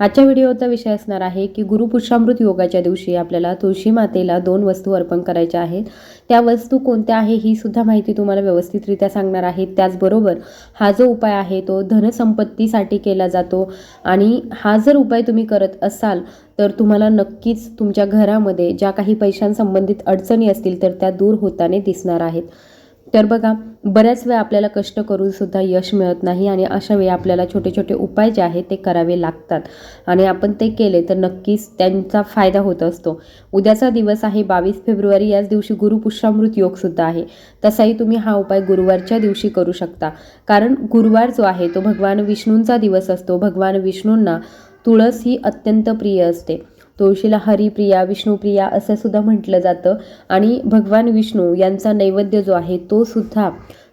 आजच्या व्हिडिओचा विषय असणार आहे की गुरुपुष्यामृत योगाच्या दिवशी आपल्याला तुळशी मातेला दोन वस्तू अर्पण करायच्या आहेत. त्या वस्तू कोणत्या आहे ही सुद्धा माहिती तुम्हाला व्यवस्थितरित्या सांगणार आहे. त्याचबरोबर हा जो उपाय आहे तो धनसंपत्तीसाठी केला जातो आणि हा जर उपाय तुम्ही करत असाल तर तुम्हाला नक्कीच तुमच्या घरामध्ये ज्या काही पैशांसंबंधित अडचणी असतील तर त्या दूर होताना दिसणार आहेत. तर बघा बऱ्याच वेळा आपल्याला कष्ट करून सुद्धा यश मिळत नाही आणि अशा वेळी आपल्याला छोटे छोटे उपाय जे आहेत ते करावे लागतात. आणि आपण ते केले तर नक्कीच त्यांचा फायदा होत असतो. उद्याचा दिवस आहे बावीस फेब्रुवारी याच दिवशी गुरुपुष्यामृत योगसुद्धा आहे. तसाही तुम्ही हा उपाय गुरुवारच्या दिवशी करू शकता. कारण गुरुवार जो आहे तो भगवान विष्णूंचा दिवस असतो. भगवान विष्णूंना तुळस ही अत्यंत प्रिय असते. तुळशीला हरिप्रिया विष्णुप्रिया असं सुद्धा म्हटलं जातं. आणि भगवान विष्णू यांचा नैवेद्य जो आहे तो सुद्धा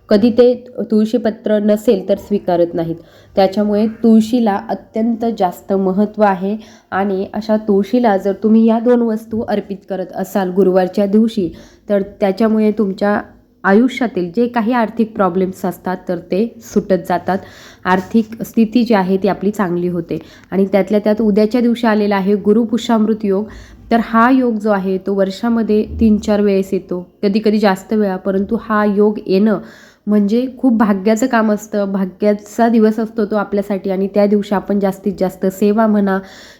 कधी ते तुळशीपत्र नसेल तर स्वीकारत नाहीत. त्याच्यामुळे तुळशीला अत्यंत जास्त महत्त्व आहे. आणि अशा तुळशीला जर तुम्ही या दोन वस्तू अर्पित करत असाल गुरुवारच्या दिवशी तर त्याच्यामुळे तुमच्या आयुष्यातील जे काही आर्थिक प्रॉब्लेम्स असतात तर ते सुटत जातात. आर्थिक स्थिती जी आहे ती आपली चांगली होते. आणि त्यातल्या त्यात उद्याच्या दिवशी आलेला आहे गुरुपुषामृत योग. तर हा योग जो आहे तो वर्षामध्ये तीन चार वेळेस येतो. कधी कधी जास्त वेळा परंतु हा योग येणं म्हणजे खूप भाग्याचं काम असतं. भाग्याचा दिवस असतो तो आपल्यासाठी आणि त्या दिवशी आपण जास्तीत जास्त सेवा म्हणा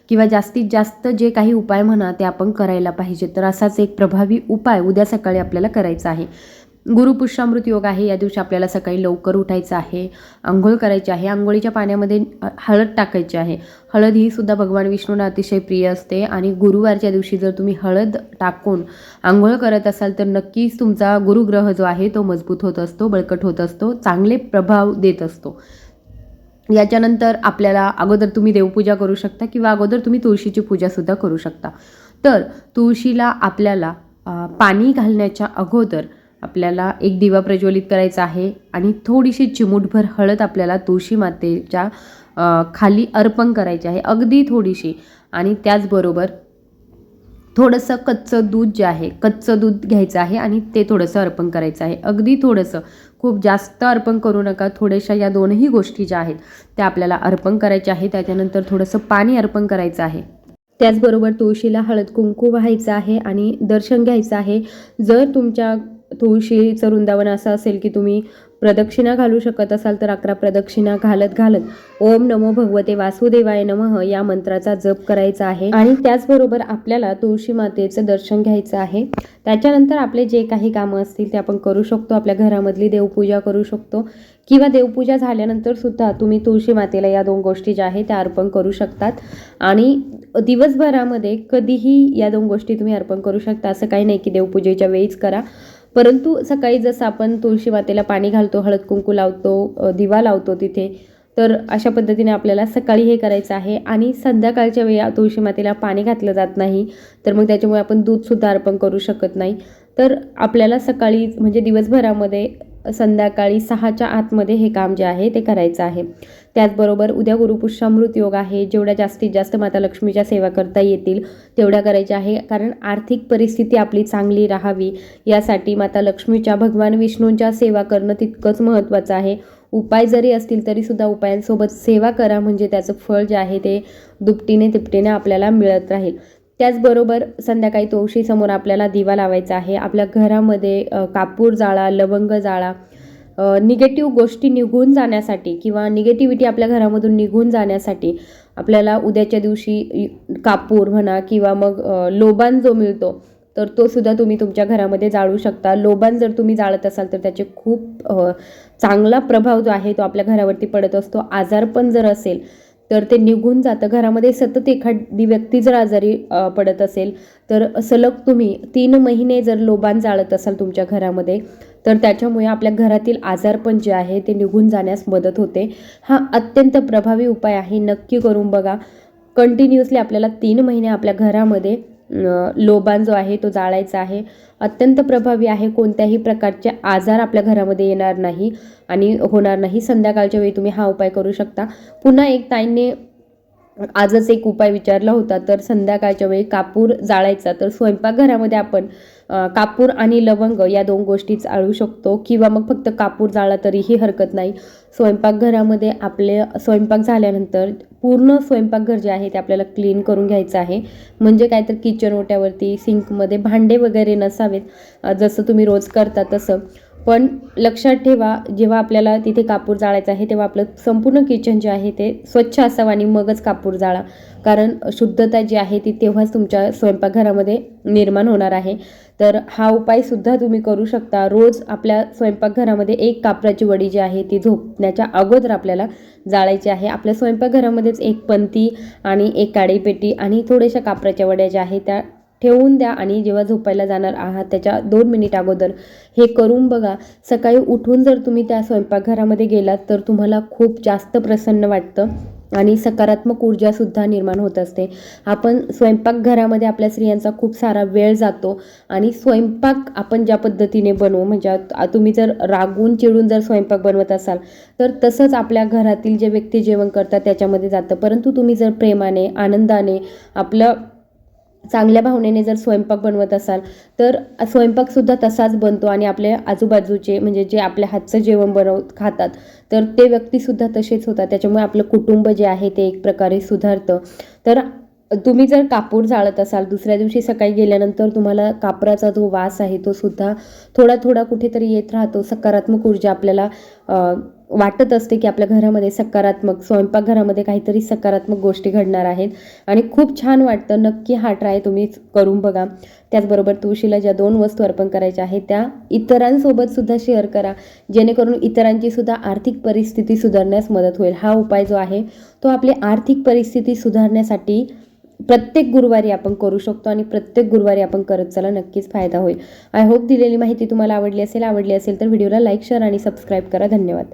किंवा जास्तीत जास्त जे काही उपाय म्हणा ते आपण करायला पाहिजे. तर असाच एक प्रभावी उपाय उद्या सकाळी आपल्याला करायचा आहे. गुरुपुष्यामृत योग आहे. या दिवशी आपल्याला सकाळी लवकर उठायचं आहे. आंघोळ करायची आहे. आंघोळीच्या पाण्यामध्ये हळद टाकायची आहे. हळद ही सुद्धा भगवान विष्णूंना अतिशय प्रिय असते. आणि गुरुवारच्या दिवशी जर तुम्ही हळद टाकून आंघोळ करत असाल तर नक्कीच तुमचा गुरुग्रह जो आहे तो मजबूत होत असतो बळकट होत असतो चांगले प्रभाव देत असतो. याच्यानंतर आपल्याला अगोदर तुम्ही देवपूजा करू शकता किंवा अगोदर तुम्ही तुळशीची पूजासुद्धा करू शकता. तर तुळशीला आपल्याला पाणी घालण्याच्या अगोदर आपल्याला एक दिवा प्रज्वलित करायचा आहे आणि थोडीशी चिमूटभर हळद आपल्याला तुळशी मातेच्या खाली अर्पण करायची आहे अगदी थोडीशी. आणि त्याचबरोबर थोडंसं कच्चं दूध जे आहे कच्चं दूध घ्यायचं आहे आणि ते थोडंसं अर्पण करायचं आहे. अगदी थोडंसं. खूप जास्त अर्पण करू नका. थोड्याशा या दोनही गोष्टी ज्या आहेत त्या आपल्याला अर्पण करायच्या आहे. त्याच्यानंतर थोडंसं पाणी अर्पण करायचं आहे. त्याचबरोबर तुळशीला हळद कुंकू व्हायचं आहे आणि दर्शन घ्यायचं आहे. जर तुमच्या तुळशीचं वृंदावन असं असेल की तुम्ही प्रदक्षिणा घालू शकत असाल तर अकरा प्रदक्षिणा घालत घालत. ओम नमो भगवते वासुदेवाय नमः या मंत्राचा जप करायचा आहे. आणि त्याचबरोबर आपल्याला तुळशी मातेचं दर्शन घ्यायचं आहे. त्याच्यानंतर आपले जे काही कामं असतील ते आपण करू शकतो. आपल्या घरामधली देवपूजा करू शकतो. किंवा देवपूजा झाल्यानंतर सुद्धा तुम्ही तुळशी मातेला या दोन गोष्टी ज्या आहेत त्या अर्पण करू शकतात. आणि दिवसभरामध्ये कधीही या दोन गोष्टी तुम्ही अर्पण करू शकता. असं काही नाही की देवपूजेच्या वेळीच करा. परंतु सकाळी जसं आपण तुळशी मातेला पाणी घालतो हळद कुंकू लावतो दिवा लावतो तिथे तर अशा पद्धतीने आपल्याला सकाळी हे करायचं आहे. आणि संध्याकाळच्या वेळी तुळशी मातेला पाणी घातलं जात नाही तर मग त्याच्यामुळे आपण दूधसुद्धा अर्पण करू शकत नाही. तर आपल्याला सकाळी म्हणजे दिवसभरामध्ये संध्याकाळी सहाच्या आतमध्ये हे काम जे आहे ते करायचं आहे. त्याचबरोबर उद्या गुरुपुष्यामृत योग आहे. जेवढ्या जास्तीत जास्त माता लक्ष्मीच्या सेवा करता येतील तेवढ्या करायच्या आहे. कारण आर्थिक परिस्थिती आपली चांगली राहावी. यासाठी माता लक्ष्मीच्या भगवान विष्णूंच्या सेवा करणं तितकंच महत्त्वाचं आहे. उपाय जरी असतील तरीसुद्धा उपायांसोबत सेवा करा. म्हणजे त्याचं फळ जे आहे ते दुपटीने तिपटीने आपल्याला मिळत राहील. त्याचबरोबर संध्याकाळी तुळशीसमोर आपल्याला दिवा लावायचा आहे. आपल्या घरामध्ये कापूर जाळा लवंग जाळा निगेटिव्ह गोष्टी निघून जाण्यासाठी किंवा निगेटिव्हिटी आपल्या घरामधून निघून जाण्यासाठी आपल्याला उद्याच्या दिवशी कापूर म्हणा किंवा मग लोबान जो मिळतो तर तो सुद्धा तुम्ही तुमच्या घरामध्ये जाळू शकता. लोबान जर तुम्ही जाळत असाल तर त्याचे खूप चांगला प्रभाव जो आहे तो आपल्या घरावरती पडत असतो. आजारपण जर असेल तर ते निघून जातं. घरामध्ये सतत एखादी व्यक्ती जर आजारी पडत असेल तर सलग तुम्ही तीन महिने जर लोबान जाळत असाल तुमच्या घरामध्ये तर त्याच्यामुळे आपल्या घरातील आजारपण जे आहे ते निघून जाण्यास मदत होते. हा अत्यंत प्रभावी उपाय आहे. नक्की करून बघा. कंटिन्युअसली आपल्याला तीन महिने आपल्या घरामध्ये लोबान जो आहे तो जाळायचा आहे. अत्यंत प्रभावी आहे. कोणत्याही प्रकारचे आजार आपल्या घरामध्ये येणार नाही आणि होणार नाही. संध्याकाळच्या वेळी तुम्ही हा उपाय करू शकता. पुन्हा एक ताईंनी आजच एक उपाय विचारला होता तर संध्याकाळच्या वेळी कापूर जाळायचा. तर स्वयंपाकघरामध्ये आपण कापूर आणि लवंग या दोन गोष्टीच आळू शकतो किंवा मग फक्त कापूर जाळला तरीही हरकत नाही. स्वयंपाकघरामध्ये आपले स्वयंपाक झाल्यानंतर पूर्ण स्वयंपाकघर जे आहे ते आपल्याला क्लीन करून घ्यायचं आहे. म्हणजे काय तर किचन ओट्यावरती सिंकमध्ये भांडे वगैरे नसावेत. जसं तुम्ही रोज करता तसं. पण लक्षात ठेवा जेव्हा आपल्याला तिथे कापूर जाळायचं आहे तेव्हा आपलं संपूर्ण किचन जे आहे ते स्वच्छ असावं आणि मगच कापूर जाळा. कारण शुद्धता जी आहे ती तेव्हाच तुमच्या स्वयंपाकघरामध्ये निर्माण होणार आहे. तर हा उपायसुद्धा तुम्ही करू शकता. रोज आपल्या स्वयंपाकघरामध्ये एक कापराची वडी जी आहे ती झोपण्याच्या अगोदर आपल्याला जाळायची आहे. आपल्या स्वयंपाकघरामध्येच एक पंती आणि एक काडीपेटी आणि थोड्याशा कापराच्या वड्या ज्या आहेत त्या ठेवून द्या आणि जेव्हा झोपायला जाणार आहात त्याच्या दोन मिनिट अगोदर हे करून बघा. सकाळी उठून जर तुम्ही त्या स्वयंपाकघरामध्ये गेलात तर तुम्हाला खूप जास्त प्रसन्न वाटतं आणि सकारात्मक ऊर्जासुद्धा निर्माण होत असते. आपण स्वयंपाकघरामध्ये आपल्या स्त्रियांचा खूप सारा वेळ जातो आणि स्वयंपाक आपण ज्या पद्धतीने बनवू म्हणजे आ- तुम्ही जर रागून चिडून जर स्वयंपाक बनवत असाल तर तसंच आपल्या घरातील जे व्यक्ती जेवण करतात त्याच्यामध्ये जातं. परंतु तुम्ही जर प्रेमाने आनंदाने आपलं चांगल्या भावनेने जर स्वयंपाक बनवत असाल तर स्वयंपाकसुद्धा तसाच बनतो आणि आपल्या आजूबाजूचे म्हणजे जे आपल्या हातचं जेवण बनव खातात तर ते व्यक्तीसुद्धा तसेच होतात. त्याच्यामुळे आपलं कुटुंब जे आहे ते एक प्रकारे सुधारतं. तर तुम्ही जर कापूर जाळत असाल दुसऱ्या दिवशी सकाळी गेल्यानंतर तुम्हाला कापराचा जो वास आहे तो सुद्धा थोडा थोडा कुठेतरी येत राहतो. सकारात्मक ऊर्जा आपल्याला वाटत असते की आपल्या घरामध्ये सकारात्मक स्वयंपाकघरामध्ये काहीतरी सकारात्मक गोष्टी घडणार आहेत. आणि खूप छान वाटतं. नक्की हा ट्राय तुम्ही करून बघा. त्याचबरोबर तुळशीला ज्या दोन वस्तू अर्पण करायच्या आहेत त्या इतरांसोबत सुद्धा शेअर करा. जेणेकरून इतरांची सुद्धा आर्थिक परिस्थिती सुधारण्यास मदत होईल. हा उपाय जो आहे तो आपली आर्थिक परिस्थिती सुधारण्यासाठी प्रत्येक गुरुवारी आपण करू शकतो आणि प्रत्येक गुरुवारी आपण करत चला नक्कीच फायदा होईल. आय होप दिलेली माहिती तुम्हाला आवडली असेल आवडली असेल तर व्हिडिओला लाईक शेअर आणि सबस्क्राईब करा. धन्यवाद.